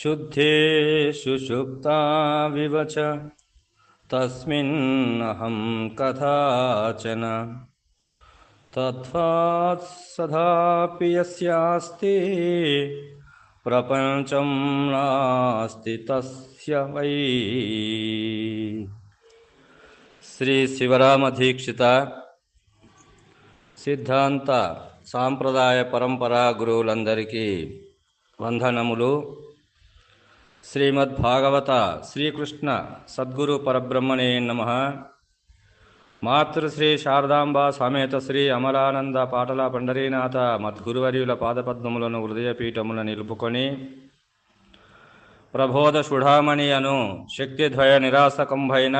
शुद्धे सुषुप्ताविव च तस्मिन्नहं कथाचन तद्वात् सदापि यस्यास्ति ప్రపంచం నాస్తి తస్య వై శ్రీ శివరామ దీక్షిత సిద్ధాంత సాంప్రదాయ పరంపరా గురువులందరికీ వందనములు శ్రీమద్భాగవత శ్రీకృష్ణ సద్గురు పరబ్రహ్మణే నమ. మాతృశ్రీ శారదాంబ సమేత శ్రీ అమలానంద పాటల పండరీనాథ మద్గురువర్యుల పాదపద్మములను హృదయపీఠములను నిలుపుకొని ప్రబోధ సుఢామణి అను శక్తిద్వయ నిరాసకంభైన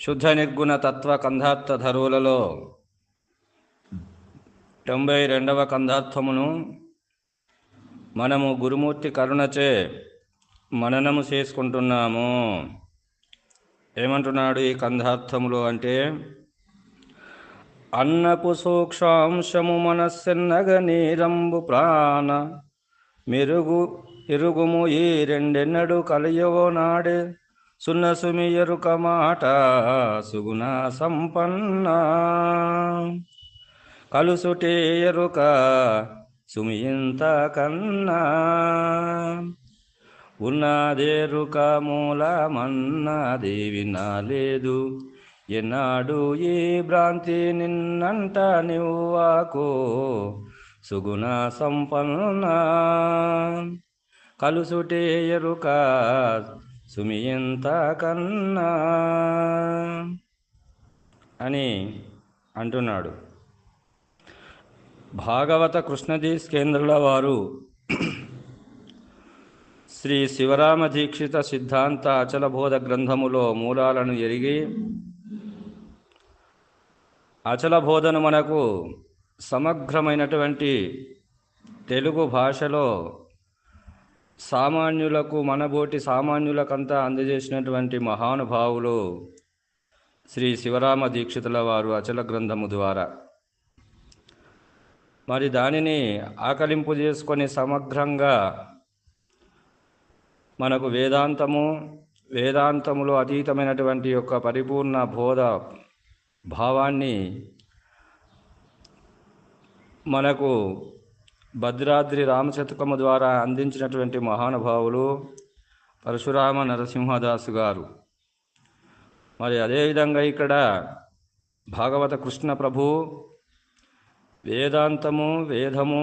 శుద్ధ నిర్గుణ తత్వ కంధార్థ ధరువులలో తొంభై రెండవ కంధార్థమును మనము గురుమూర్తి కరుణచే మననము చేసుకుంటున్నాము. ఏమంటున్నాడు ఈ కంధార్థములు అంటే అన్నపు సూక్షాంశము మనస్సెన్నగ నీరంబు ప్రాణ మెరుగు ఎరుగుము ఈ రెండెన్నడు కలియవో నాడే సున్న సుమి ఎరుక మాట సుగుణ సంపన్న. కలుసుటే ఎరుక సుమియింత కన్నా. ఉన్నదేరుక మూలమన్నది వినాలేదు ఎన్నాడు ఈ భ్రాంతి నిన్నంట నివ్వాకో? సుగుణ సంపన్న కలుసుటే ఎరుక సుమియంత కన్నా అని అంటున్నాడు. భాగవత కృష్ణదీస్ కేంద్రుల వారు శ్రీ శివరామ దీక్షిత సిద్ధాంత అచలబోధ గ్రంథములో మూలాలను ఎరిగి అచలబోధను మనకు సమగ్రమైనటువంటి తెలుగు భాషలో సామాన్యులకు మనబోటి సామాన్యులకంతా అందజేసినటువంటి మహానుభావులు శ్రీ శివరామ దీక్షితుల వారు అచల గ్రంథము ద్వారా. మరి దానిని ఆకలింపు చేసుకొని సమగ్రంగా మనకు వేదాంతము వేదాంతములో అతీతమైనటువంటి యొక్క పరిపూర్ణ బోధ భావాన్ని మనకు భద్రాద్రి రామశతకము ద్వారా అందించినటువంటి మహానుభావులు పరశురామ నరసింహదాసు గారు. మరి అదేవిధంగా ఇక్కడ భాగవత కృష్ణ ప్రభు వేదాంతము వేదము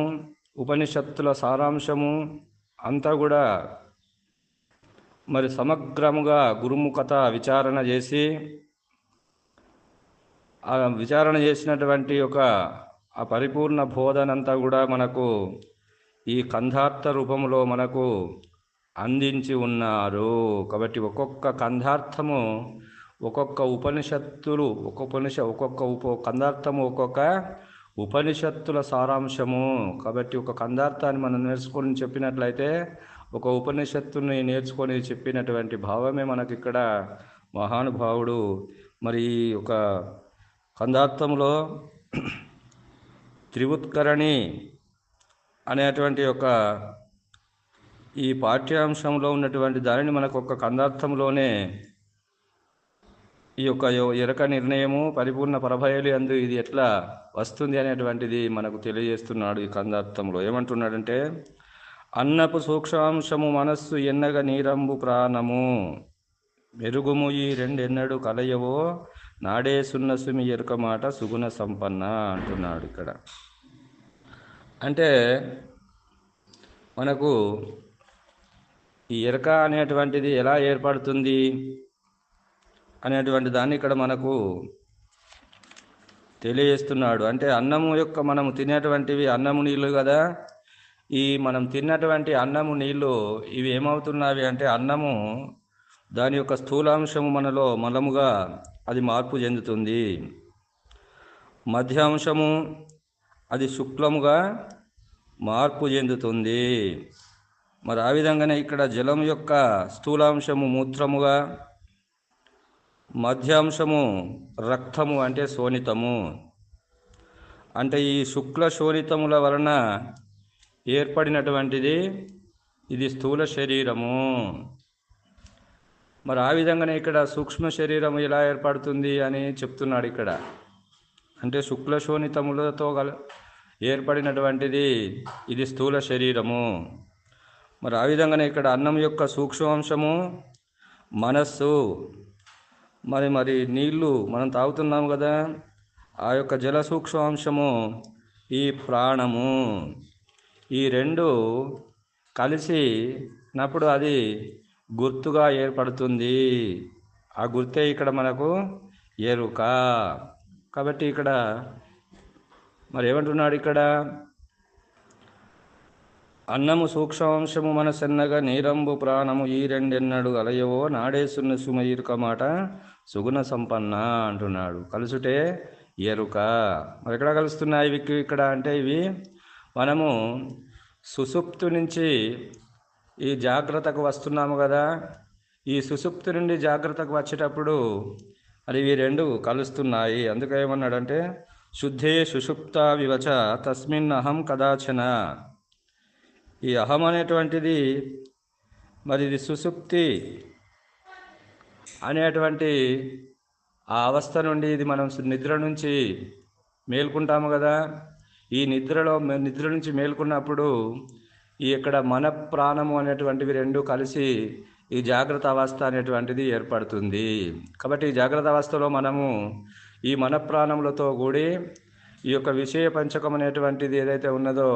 ఉపనిషత్తుల సారాంశము అంతా కూడా మరి సమగ్రముగా గురుముఖత విచారణ చేసి ఆ విచారణ చేసినటువంటి ఒక ఆ పరిపూర్ణ బోధనంతా కూడా మనకు ఈ కంధార్థ రూపంలో మనకు అందించి ఉన్నారు. కాబట్టి ఒక్కొక్క కంధార్థము ఒక్కొక్క ఉపనిషత్తులు ఒక్కొక్క ఉపనిష ఒక్కొక్క ఉప కందార్థము ఒక్కొక్క ఉపనిషత్తుల సారాంశము. కాబట్టి ఒక కందార్థాన్ని మనం నేర్చుకొని చెప్పినట్లయితే ఒక ఉపనిషత్తుని నేర్చుకొని చెప్పినటువంటి భావమే మనకి ఇక్కడ మహానుభావుడు మరి ఒక కందార్థంలో త్రివుత్కరణి అనేటువంటి ఒక ఈ పాఠ్యాంశంలో ఉన్నటువంటి దానిని మనకు ఒక కందార్థంలోనే ఈ యొక్క ఎరక నిర్ణయము పరిపూర్ణ పరభయలు అందు ఇది ఎట్లా వస్తుంది అనేటువంటిది మనకు తెలియజేస్తున్నాడు ఈ కందార్థంలో. ఏమంటున్నాడంటే అన్నపు సూక్షాంశము మనస్సు ఎన్నగ నీరంబు ప్రాణము. మెరుగుము ఈ రెండెన్నడు కలయవో నాడే సున్న సుమి ఎరుక మాట సుగుణ సంపన్న అంటున్నాడు ఇక్కడ. అంటే మనకు ఈ ఎరక అనేటువంటిది ఎలా ఏర్పడుతుంది అనేటువంటి దాన్ని ఇక్కడ మనకు తెలియజేస్తున్నాడు. అంటే అన్నము యొక్క మనము తినేటువంటివి అన్నము నీళ్ళు కదా ఈ మనం తిన్నటువంటి అన్నము నీళ్ళు ఇవి ఏమవుతున్నవి అంటే అన్నము దాని యొక్క స్థూలాంశము మనలో మలముగా అది మార్పు చెందుతుంది. మధ్యాంశము అది శుక్లముగా మార్పు చెందుతుంది. మరి ఆ విధంగానే ఇక్కడ జలం యొక్క స్థూలాంశము మూత్రముగా మధ్యాంశము రక్తము అంటే శోణితము. అంటే ఈ శుక్ల శోణితముల వలన ఏర్పడినటువంటిది ఇది స్థూల శరీరము. మరి ఆ విధంగానే ఇక్కడ సూక్ష్మ శరీరం ఎలా ఏర్పడుతుంది అని చెప్తున్నాడు ఇక్కడ. అంటే శుక్లశోణితములతో గల ఏర్పడినటువంటిది ఇది స్థూల శరీరము. మరి ఆ విధంగానే ఇక్కడ అన్నం యొక్క సూక్ష్మాంశము మనస్సు మరి మరి నీళ్ళు మనం తాగుతున్నాం కదా ఆ యొక్క జల సూక్ష్మాంశము ఈ ప్రాణము. ఈ రెండు కలిసి నప్పుడు అది గుర్తుగా ఏర్పడుతుంది. ఆ గుర్తే ఇక్కడ మనకు ఎరుక. కాబట్టి ఇక్కడ మరి ఏమంటున్నాడు ఇక్కడ? అన్నము సూక్ష్మాంశము మనసెన్నగా నీరంబు ప్రాణము ఈ రెండెన్నడు అలయవో నాడేసున్న సుమ ఇరుక మాట సుగుణ సంపన్న అంటున్నాడు. కలుసుటే ఎరుక. మరి ఎక్కడ కలుస్తున్నాయి ఇవి ఇక్కడ అంటే ఇవి మనము సుసుప్తు నుంచి ఈ జాగ్రత్తకు వస్తున్నాము కదా. ఈ సుసుప్తు నుండి జాగ్రత్తకు వచ్చేటప్పుడు మరి ఇవి రెండు కలుస్తున్నాయి. అందుకే ఏమన్నాడంటే శుద్ధే సుషుప్త వివచ తస్మిన్ అహం కదాచన. ఈ అహం అనేటువంటిది మరి ఇది సుసుప్తి అనేటువంటి ఆ అవస్థ నుండి ఇది మనం నిద్ర నుంచి మేల్కుంటాము కదా. ఈ నిద్రలో నిద్ర నుంచి మేల్కొన్నప్పుడు ఈ ఇక్కడ మన ప్రాణము అనేటువంటివి రెండు కలిసి ఈ జాగ్రత్త అవస్థ అనేటువంటిది ఏర్పడుతుంది. కాబట్టి ఈ జాగ్రత్త అవస్థలో మనము ఈ మన ప్రాణములతో కూడి ఈ యొక్క విషయ పంచకం అనేటువంటిది ఏదైతే ఉన్నదో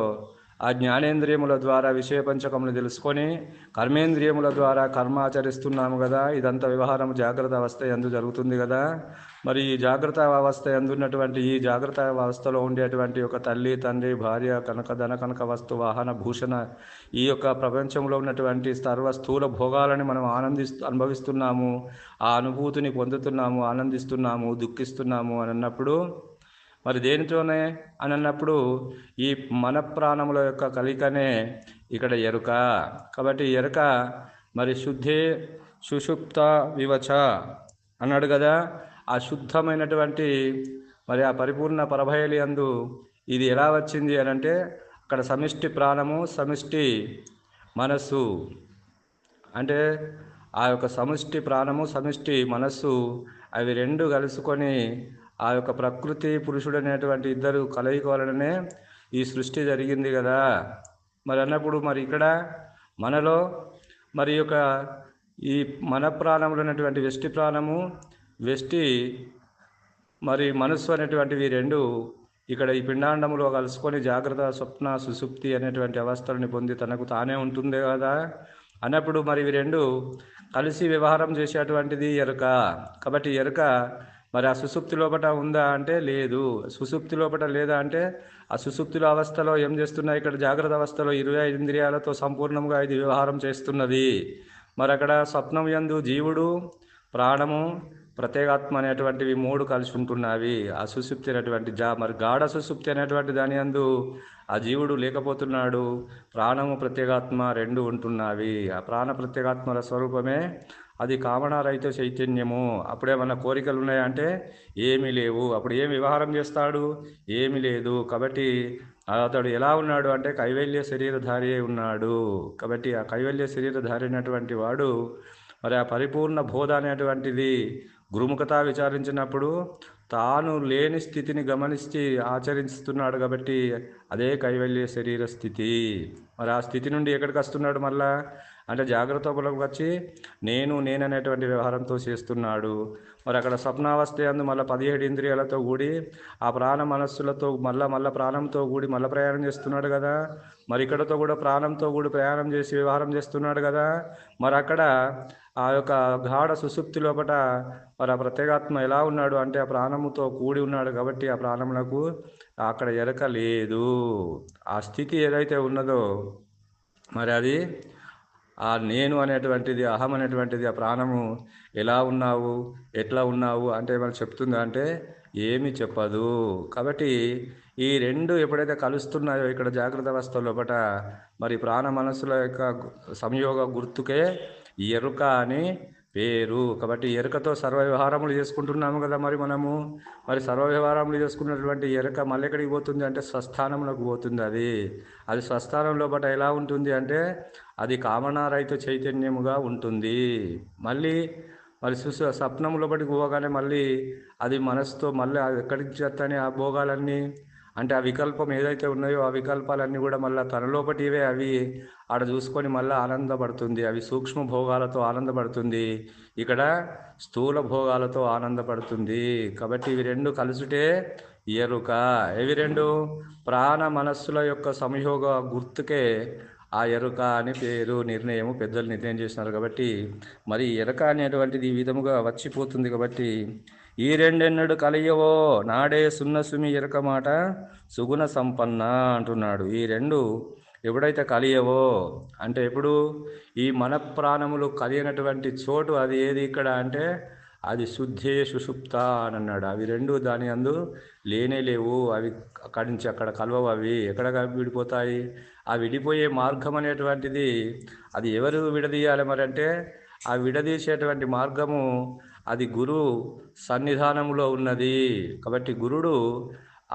ఆ జ్ఞానేంద్రియముల ద్వారా విషయ పంచకములు తెలుసుకొని కర్మేంద్రియముల ద్వారా కర్మ ఆచరిస్తున్నాము కదా. ఇదంతా వ్యవహారం జాగ్రత్త అవస్థ ఎందు జరుగుతుంది కదా. మరి ఈ జాగ్రత్త అవస్థ ఎందున్నటువంటి ఈ జాగ్రత్త అవస్థలో ఉండేటువంటి ఒక తల్లి తండ్రి భార్య కనక ధన కనక వస్తు వాహన భూషణ ఈ యొక్క ప్రపంచంలో ఉన్నటువంటి సర్వ స్థూల భోగాలని మనం ఆనందిస్తూ అనుభవిస్తున్నాము. ఆ అనుభూతిని పొందుతున్నాము ఆనందిస్తున్నాము దుఃఖిస్తున్నాము అని అన్నప్పుడు మరి దేనితోనే అని అన్నప్పుడు ఈ మన ప్రాణముల యొక్క కలికనే ఇక్కడ ఎరుక. కాబట్టి ఎరుక మరి శుద్ధి సుషుప్త వివచ అన్నాడు కదా. ఆ శుద్ధమైనటువంటి మరి ఆ పరిపూర్ణ పరభయలి అందు ఇది ఎలా వచ్చింది అని అంటే అక్కడ సమిష్టి ప్రాణము సమిష్టి మనస్సు. అంటే ఆ యొక్క సమిష్టి ప్రాణము సమిష్టి మనస్సు అవి రెండు కలుసుకొని ఆ యొక్క ప్రకృతి పురుషుడు అనేటువంటి ఇద్దరు కలయిక వలననే ఈ సృష్టి జరిగింది కదా. మరి అన్నప్పుడు మరి ఇక్కడ మనలో మరి యొక్క ఈ మన ప్రాణంలో ఉన్నటువంటి వెష్టి ప్రాణము వెష్టి మరి మనస్సు అనేటువంటివి రెండు ఇక్కడ ఈ పిండాండములో కలుసుకొని జాగ్రత్త స్వప్న సుసుప్తి అనేటువంటి అవస్థలని పొంది తనకు తానే ఉంటుంది కదా. అన్నప్పుడు మరి ఇవి రెండు కలిసి వ్యవహారం చేసేటువంటిది ఎరుక. కాబట్టి ఎరుక మరి ఆ సుసుప్తి లోపట ఉందా అంటే లేదు. సుసుప్తి లోపట లేదా అంటే ఆ సుసుప్తుల అవస్థలో ఏం చేస్తున్నాయి ఇక్కడ జాగ్రత్త అవస్థలో ఇరవై ఐదు ఇంద్రియాలతో సంపూర్ణంగా ఇది వ్యవహారం చేస్తున్నది. మరి అక్కడ స్వప్నం యందు జీవుడు ప్రాణము ప్రత్యేగాత్మ అనేటువంటివి మూడు కలిసి ఉంటున్నవి ఆ సుసుప్తి అనేటువంటి జా మరి గాఢ సుసుప్తి అనేటువంటి దాని అందు ఆ జీవుడు లేకపోతున్నాడు. ప్రాణము ప్రత్యేగాత్మ రెండు ఉంటున్నవి ఆ ప్రాణ ప్రత్యేగాత్మల స్వరూపమే అది కామనారహిత చైతన్యము. అప్పుడేమన్నా కోరికలు ఉన్నాయంటే ఏమీ లేవు. అప్పుడు ఏం వ్యవహారం చేస్తాడు? ఏమీ లేదు. కాబట్టి అతడు ఎలా ఉన్నాడు అంటే కైవల్య శరీరధారి అయి ఉన్నాడు. కాబట్టి ఆ కైవల్య శరీరధారి అయినటువంటి వాడు మరి ఆ పరిపూర్ణ బోధ అనేటువంటిది గురుముఖత విచారించినప్పుడు తాను లేని స్థితిని గమనించి ఆచరిస్తున్నాడు కాబట్టి అదే కైవల్య శరీర స్థితి. మరి ఆ స్థితి నుండి ఎక్కడికి వస్తున్నాడు మళ్ళా? అంటే జాగ్రత్తలోకి వచ్చి నేను నేననేటువంటి వ్యవహారంతో చేస్తున్నాడు. మరి అక్కడ స్వప్నావస్థ అందు మళ్ళీ పదిహేడు ఇంద్రియాలతో కూడి ఆ ప్రాణ మనస్సులతో మళ్ళీ మళ్ళీ ప్రాణంతో కూడి మళ్ళీ ప్రయాణం చేస్తున్నాడు కదా. మరి ఇక్కడతో కూడా ప్రాణంతో కూడి ప్రయాణం చేసి వ్యవహారం చేస్తున్నాడు కదా. మరి అక్కడ ఆ యొక్క గాఢ సుసుప్తి లోపట మరి ఆ ప్రత్యేగాత్మ ఎలా ఉన్నాడు అంటే ఆ ప్రాణముతో కూడి ఉన్నాడు కాబట్టి ఆ ప్రాణములకు అక్కడ ఎరక లేదు. ఆ స్థితి ఏదైతే ఉన్నదో మరి అది ఆ నేను అనేటువంటిది అహం అనేటువంటిది ఆ ప్రాణము ఎలా ఉన్నావు ఎట్లా ఉన్నావు అంటే ఏమైనా చెప్తుందా అంటే ఏమీ చెప్పదు. కాబట్టి ఈ రెండు ఎప్పుడైతే కలుస్తున్నాయో ఇక్కడ జాగ్రత్త అవస్థ లోపట మరి ప్రాణ మనసుల యొక్క సంయోగ గుర్తుకే ఎరుక అని పేరు కాబట్టి ఎరుకతో సర్వ వ్యవహారములు చేసుకుంటున్నాము కదా మరి మనము. మరి సర్వ వ్యవహారములు చేసుకున్నటువంటి ఎరుక మళ్ళీ ఎక్కడికి పోతుంది అంటే స్వస్థానంలోకి పోతుంది అది. అది స్వస్థానంలో బట్ ఎలా ఉంటుంది అంటే అది కామనారహిత చైతన్యముగా ఉంటుంది. మళ్ళీ మరి సుసు స్వప్నంలో బట్టి పోగానే మళ్ళీ అది మనసుతో మళ్ళీ అది ఎక్కడికి చేస్తానే ఆ భోగాలన్నీ? అంటే ఆ వికల్పం ఏదైతే ఉన్నాయో ఆ వికల్పాలన్నీ కూడా మళ్ళీ తన లోపటివే అవి ఆడ చూసుకొని మళ్ళీ ఆనందపడుతుంది. అవి సూక్ష్మ భోగాలతో ఆనందపడుతుంది. ఇక్కడ స్థూల భోగాలతో ఆనందపడుతుంది. కాబట్టి ఇవి రెండు కలుసుటే ఎరుక. ఇవి రెండు ప్రాణ మనస్సుల యొక్క సంయోగ గుర్తుకే ఆ ఎరుక అని పేరు నిర్ణయము. పెద్దలు నిర్ణయం చేసినారు కాబట్టి మరి ఎరుక అనేటువంటిది ఈ విధముగా వచ్చిపోతుంది కాబట్టి ఈ రెండెన్నడు కలియవో నాడే సున్నసుమి ఇరక మాట సుగుణ సంపన్న అంటున్నాడు. ఈ రెండు ఎప్పుడైతే కలియవో అంటే ఎప్పుడు? ఈ మన ప్రాణములు కలిగినటువంటి చోటు అది ఏది ఇక్కడ అంటే అది శుద్ధే సుషుప్త అని అన్నాడు. అవి రెండు దాని అందు లేనే లేవు. అవి అక్కడి నుంచి అక్కడ కలవవు అవి. ఎక్కడ విడిపోతాయి? ఆ విడిపోయే మార్గం అనేటువంటిది అది ఎవరు విడదీయాలి మరి అంటే ఆ విడదీసేటువంటి మార్గము అది గురు సన్నిధానంలో ఉన్నది. కాబట్టి గురుడు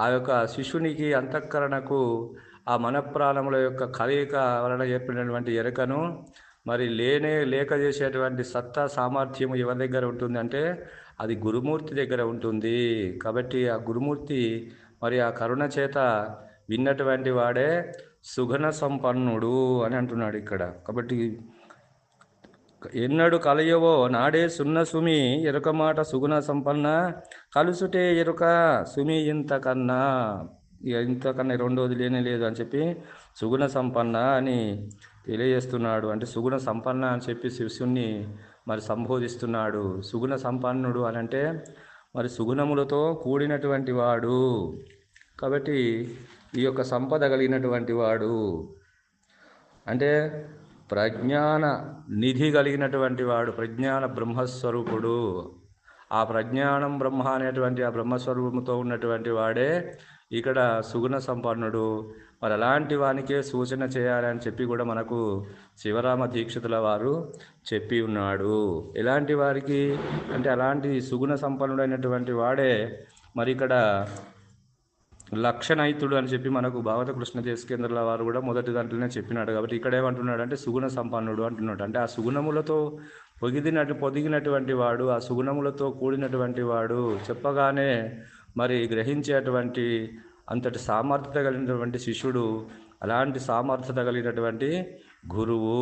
ఆ యొక్క శిష్యునికి అంతఃకరణకు ఆ మనప్రాణముల యొక్క కలయిక వలన ఏర్పడినటువంటి ఎరకను మరి లేనే లేక చేసేటువంటి సత్తా సామర్థ్యము ఎవరి దగ్గర ఉంటుంది అంటే అది గురుమూర్తి దగ్గర ఉంటుంది. కాబట్టి ఆ గురుమూర్తి మరి ఆ కరుణ చేత విన్నటువంటి వాడే సుఘన సంపన్నుడు అని అంటున్నాడు ఇక్కడ. కాబట్టి ఎన్నడు కలయవో నాడే సున్న సుమి ఎరుక మాట సుగుణ సంపన్న కలుసుటే ఎరుక సుమి ఇంతకన్నా ఇక ఇంతకన్నా రెండోది లేనే లేదు అని చెప్పి సుగుణ సంపన్న అని తెలియజేస్తున్నాడు. అంటే సుగుణ సంపన్న అని చెప్పి శిష్యుణ్ణి మరి సంబోధిస్తున్నాడు. సుగుణ సంపన్నుడు అని అంటే మరి సుగుణములతో కూడినటువంటి వాడు. కాబట్టి ఈ యొక్క సంపద కలిగినటువంటి వాడు. అంటే ప్రజ్ఞాన నిధి కలిగినటువంటి వాడు ప్రజ్ఞాన బ్రహ్మస్వరూపుడు. ఆ ప్రజ్ఞానం బ్రహ్మ అనేటువంటి ఆ బ్రహ్మస్వరూపంతో ఉన్నటువంటి వాడే ఇక్కడ సుగుణ సంపన్నుడు. మరి అలాంటి వానికే సూచన చేయాలని చెప్పి కూడా మనకు శివరామ దీక్షితుల వారు చెప్పి ఉన్నాడు. ఎలాంటి వారికి? అంటే అలాంటి సుగుణ సంపన్నుడైనటువంటి వాడే మరి ఇక్కడ లక్షణైతుడు అని చెప్పి మనకు భావత కృష్ణ దేశకేంద్రాల వారు కూడా మొదటి దాంట్లోనే చెప్పినాడు కాబట్టి ఇక్కడ ఏమంటున్నాడు అంటే సుగుణ సంపన్నుడు అంటున్నాడు. అంటే ఆ సుగుణములతో పొగిదినట్టు పొదిగినటువంటి వాడు ఆ సుగుణములతో కూడినటువంటి వాడు చెప్పగానే మరి గ్రహించేటువంటి అంతటి సామర్థ్యత కలిగినటువంటి శిష్యుడు అలాంటి సామర్థ్యత కలిగినటువంటి గురువు.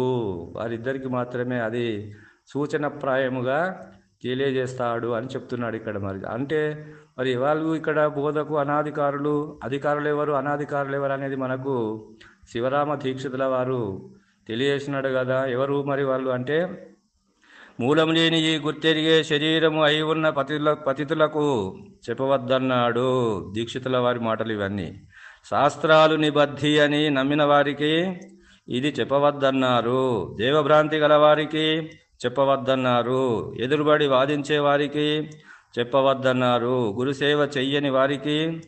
వారిద్దరికి మాత్రమే అది సూచనప్రాయముగా తెలియజేస్తాడు అని చెప్తున్నాడు ఇక్కడ మరి. అంటే మరి వాళ్ళు ఇక్కడ బోధకు అనాధికారులు అధికారులు ఎవరు అనాధికారులు ఎవరు అనేది మనకు శివరామ దీక్షితుల వారు తెలియజేసినాడు కదా. ఎవరు మరి వాళ్ళు అంటే మూలం లేని ఈ గుర్తెరిగే శరీరము అయి ఉన్న పతిల పతితులకు చెప్పవద్దన్నాడు దీక్షితుల వారి మాటలు ఇవన్నీ. శాస్త్రాలు నిబద్ధి అని నమ్మిన వారికి ఇది చెప్పవద్దన్నారు. దేవభ్రాంతి గల వారికి చెప్పవద్దన్నారు. ఎదురుబడి వాదించే వారికి చెప్పవద్దన్నారు. గురుసేవ చెయ్యని వారికి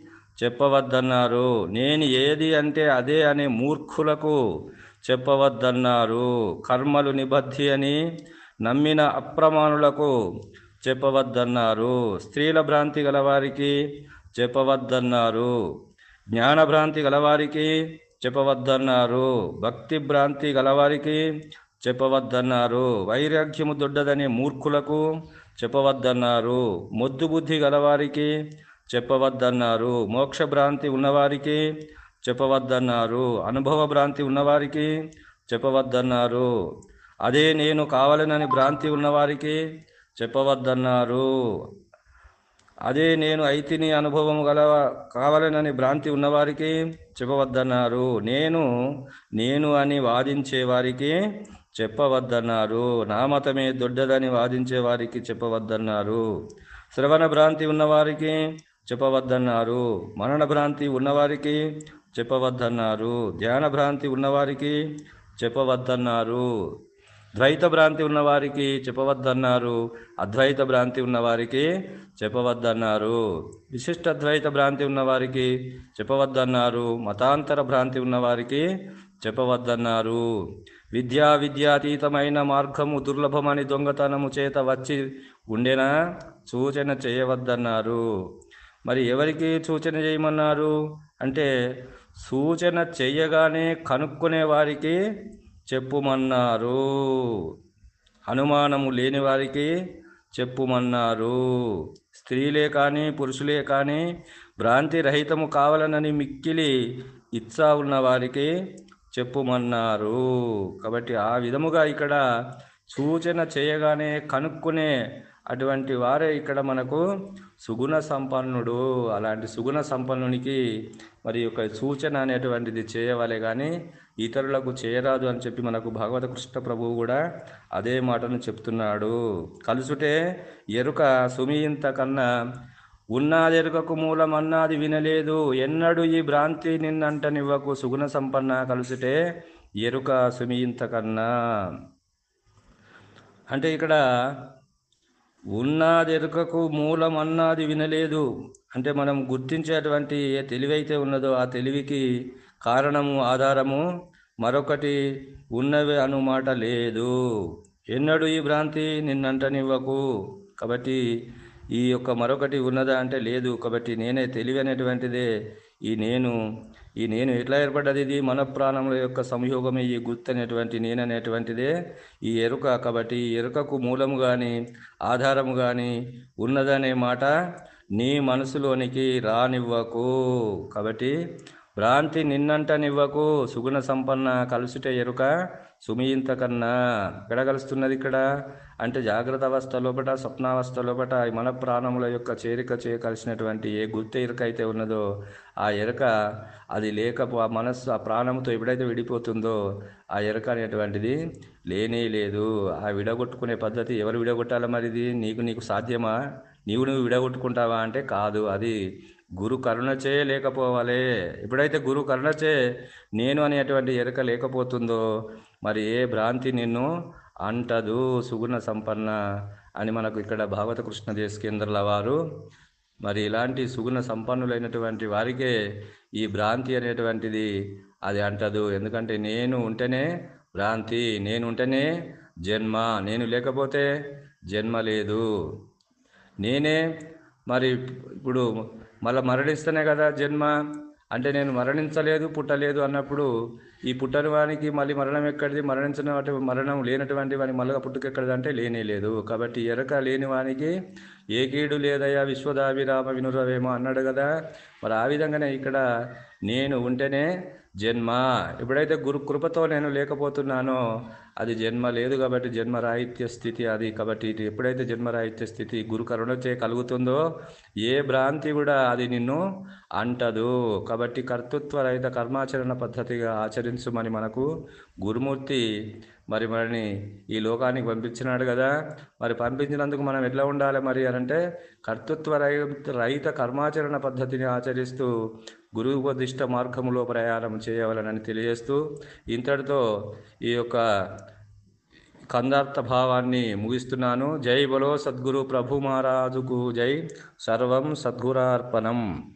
చెప్పవద్దన్నారు. నేను ఏది అంటే అదే అనే మూర్ఖులకు చెప్పవద్దన్నారు. కర్మలు నిబద్ధి అని నమ్మిన అప్రమాణులకు చెప్పవద్దన్నారు. స్త్రీల భ్రాంతి గలవారికి చెప్పవద్దన్నారు. జ్ఞానభ్రాంతి గలవారికి చెప్పవద్దన్నారు. భక్తి భ్రాంతి గలవారికి చెప్పవద్దన్నారు. వైరాగ్యము దొడ్డదనే మూర్ఖులకు చెప్పవద్దన్నారు. మొద్దు బుద్ధి గలవారికి చెప్పవద్దన్నారు. మోక్ష భ్రాంతి ఉన్నవారికి చెప్పవద్దన్నారు. అనుభవ భ్రాంతి ఉన్నవారికి చెప్పవద్దన్నారు. అదే నేను కావాలనని భ్రాంతి ఉన్నవారికి చెప్పవద్దన్నారు. అదే నేను అయితిని అనుభవం గల కావాలనని భ్రాంతి ఉన్నవారికి చెప్పవద్దన్నారు. నేను నేను అని వాదించే వారికి చెప్పవద్దన్నారు. నా మతమే దొడ్డదని వాదించే వారికి చెప్పవద్దన్నారు. శ్రవణ భ్రాంతి ఉన్నవారికి చెప్పవద్దన్నారు. మరణ భ్రాంతి ఉన్నవారికి చెప్పవద్దన్నారు. ధ్యాన భ్రాంతి ఉన్నవారికి చెప్పవద్దన్నారు. ద్వైత భ్రాంతి ఉన్నవారికి చెప్పవద్దన్నారు. అద్వైత భ్రాంతి ఉన్నవారికి చెప్పవద్దన్నారు. విశిష్ట ద్వైత భ్రాంతి ఉన్నవారికి చెప్పవద్దన్నారు. మతాంతర భ్రాంతి ఉన్నవారికి చెప్పవద్దన్నారు. విద్యా విద్యాతీతమైన మార్గము దుర్లభమని దొంగతనము చేత వచ్చి ఉండేనా? సూచన చేయవద్దన్నారు. మరి ఎవరికి సూచన చేయమన్నారు? అంటే సూచన చేయగానే కనుక్కునే వారికి చెప్పుమన్నారు. అనుమానము లేని వారికి చెప్పుమన్నారు. స్త్రీలే కానీ పురుషులే కానీ భ్రాంతి రహితము కావాలనని మిక్కిలి ఇచ్చా ఉన్న వారికి చెప్పుమన్నారు. కాబట్టి ఆ విధముగా ఇక్కడ సూచన చేయగానే కనుక్కునే అటువంటి వారే ఇక్కడ మనకు సుగుణ సంపన్నుడు. అలాంటి సుగుణ సంపన్నునికి మరి యొక్క సూచన అనేటువంటిది చేయవాలి కానీ ఇతరులకు చేయరాదు అని చెప్పి మనకు భగవత కృష్ణ ప్రభువు కూడా అదే మాటను చెప్తున్నాడు. కలుసుటే ఎరుక సుమియింత కన్నా ఉన్నాదెరుకకు మూలమన్నాది వినలేదు. ఎన్నడు ఈ భ్రాంతి నిన్నంటనివ్వకు సుగుణ సంపన్న కలుసుటే ఎరుక సుమియింత కన్నా అంటే ఇక్కడ ఉన్నాదెరుకకు మూలం అన్నది వినలేదు. అంటే మనం గుర్తించేటువంటి ఏ తెలివైతే ఉన్నదో ఆ తెలివికి కారణము ఆధారము మరొకటి ఉన్నవి అనుమాట లేదు. ఎన్నడు ఈ భ్రాంతి నిన్నంటనివ్వకు. కాబట్టి ఈ యొక్క మరొకటి ఉన్నదా అంటే లేదు. కాబట్టి నేనే తెలివి అనేటువంటిదే. ఈ నేను ఈ నేను ఎట్లా ఏర్పడ్డది? ఇది మన ప్రాణముల యొక్క సంయోగమే. ఈ గుర్తు అనేటువంటి నేను అనేటువంటిదే. ఈ ఎరుక కాబట్టి ఈ ఎరుకకు మూలము కానీ ఆధారము కానీ ఉన్నదనే మాట నీ మనసులోనికి రానివ్వకు. కాబట్టి భ్రాంతి నిన్నంటనివ్వకు. సుగుణ సంపన్న కలుసుటే ఎరుక. సుమియింత కన్నా విడగలుస్తున్నది ఇక్కడ. అంటే జాగ్రత్త అవస్థ లోపట స్వప్నావస్థ లోపట ఈ మన ప్రాణముల యొక్క చేరిక చేయకలసినటువంటి ఏ గుర్తు ఎరుక అయితే ఉన్నదో ఆ ఎరుక అది లేకపో ఆ మనస్సు ఆ ప్రాణంతో ఎప్పుడైతే విడిపోతుందో ఆ ఎరుక అనేటువంటిది లేనే లేదు. ఆ విడగొట్టుకునే పద్ధతి ఎవరు విడగొట్టాలి మరి ఇది? నీకు నీకు సాధ్యమా? నీవు నువ్వు విడగొట్టుకుంటావా అంటే కాదు. అది గురు కరుణచే లేకపోవాలి. ఎప్పుడైతే గురు కరుణచే నేను అనేటువంటి ఎరుక లేకపోతుందో మరి ఏ భ్రాంతి నిన్ను అంటదు సుగుణ సంపన్న అని మనకు ఇక్కడ భాగవత కృష్ణ దేశకేంద్రుల వారు. మరి ఇలాంటి సుగుణ సంపన్నులైనటువంటి వారికే ఈ భ్రాంతి అనేటువంటిది అది అంటదు. ఎందుకంటే నేను ఉంటేనే భ్రాంతి నేను ఉంటేనే జన్మ నేను లేకపోతే జన్మ లేదు. నేనే మరి ఇప్పుడు మళ్ళీ మరణిస్తేనే కదా జన్మ. అంటే నేను మరణించలేదు పుట్టలేదు అన్నప్పుడు ఈ పుట్టని వానికి మళ్ళీ మరణం ఎక్కడిది? మరణించిన మరణం లేనటువంటి వాడిని మళ్ళీ పుట్టుకెక్కడిది అంటే లేనే లేదు. కాబట్టి ఎరక లేని వానికి ఏ కీడు లేదయ్యా విశ్వదాభిరామ వినురవేమో అన్నాడు కదా. మరి ఆ విధంగానే ఇక్కడ నేను ఉంటేనే జన్మ. ఎప్పుడైతే గురు కృపతో నేను లేకపోతున్నానో అది జన్మ లేదు కాబట్టి జన్మరాహిత్య స్థితి అది. కాబట్టి ఇది ఎప్పుడైతే జన్మరాహిత్య స్థితి గురు కరుణచే కలుగుతుందో ఏ భ్రాంతి కూడా అది నిన్ను అంటదు. కాబట్టి కర్తృత్వ రహిత కర్మాచరణ పద్ధతిగా ఆచరించమని మనకు గురుమూర్తి మరి మనని ఈ లోకానికి పంపించినాడు కదా. మరి పంపించినందుకు మనం ఎట్లా ఉండాలి మరి అని అంటే కర్తృత్వ రహిత రహిత కర్మాచరణ పద్ధతిని ఆచరిస్తూ గురువుపదిష్ట మార్గములో ప్రయాణం చేయవలనని తెలియజేస్తూ ఇంతటితో ఈ యొక్క కందార్థ భావాన్ని ముగిస్తున్నాను. జై బలో సద్గురు ప్రభు మహారాజుకు జై. సర్వం సద్గురార్పణం.